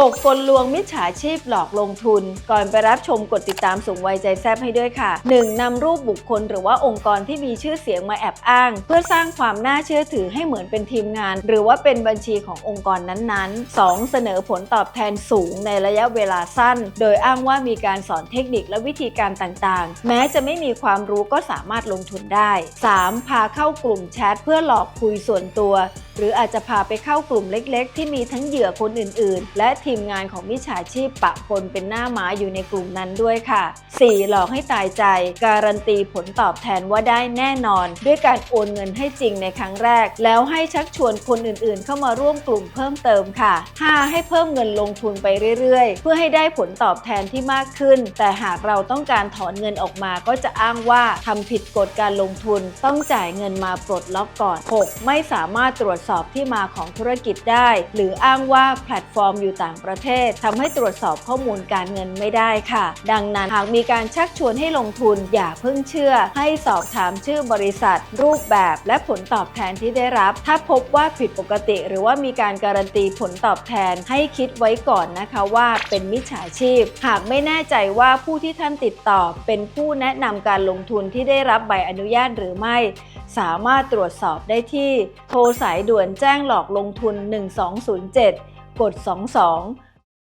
6กลลวงมิจฉาชีพหลอกลงทุน ก่อนไปรับชมกดติดตามสูงวัยใจแซบให้ด้วยค่ะ 1. นำรูปบุคคลหรือว่าองค์กรที่มีชื่อเสียงมาแอบอ้าง เพื่อสร้างความน่าเชื่อถือให้เหมือนเป็นทีมงาน หรือว่าเป็นบัญชีขององค์กรนั้นๆ 2. เสนอผลตอบแทนสูงในระยะเวลาสั้น โดยอ้างว่ามีการสอนเทคนิคและวิธีการต่างๆ แม้จะไม่มีความรู้ก็สามารถลงทุนได้ 3. พาเข้ากลุ่มแชทเพื่อหลอกคุยส่วนตัวหรืออาจจะพาไปเข้ากลุ่มเล็กๆ ที่มีทั้งเหยื่อคนอื่นๆ และทีมงานของมิจฉาชีพปะปนเป็นหน้าหมาอยู่ในกลุ่มนั้นด้วยค่ะ 4. หลอกให้ตายใจ การันตีผลตอบแทนว่าได้แน่นอน ด้วยการโอนเงินให้จริงในครั้งแรก แล้วให้ชักชวนคนอื่นๆ เข้ามาร่วมกลุ่มเพิ่มเติมค่ะ 5. ให้เพิ่มเงินลงทุนไปเรื่อยๆ เพื่อให้ได้ผลตอบแทนที่มากขึ้น แต่หากเราต้องการถอนเงินออกมาก็จะอ้างว่าทำผิดกฎการลงทุน ต้องจ่ายเงินมาปลดล็อกก่อน 6. ไม่สามารถตรวจสอบที่มาของธุรกิจได้ หรืออ้างว่าแพลตฟอร์มอยู่ต่างประเทศทำให้ตรวจสอบข้อมูลการเงินไม่ได้ค่ะ ดังนั้นหากมีการชักชวนให้ลงทุนอย่าเพิ่งเชื่อ ให้สอบถามชื่อบริษัท รูปแบบและผลตอบแทนที่ได้รับ ถ้าพบว่าผิดปกติ หรือว่ามีการการันตีผลตอบแทนให้คิดไว้ก่อนนะคะว่าเป็นมิจฉาชีพ หากไม่แน่ใจว่าผู้ที่ท่านติดต่อเป็นผู้แนะนำการลงทุนที่ได้รับใบอนุญาตหรือไม่ สามารถตรวจสอบได้ที่ โทรสายด่วนแจ้งหลอกลงทุน 1207 กด 22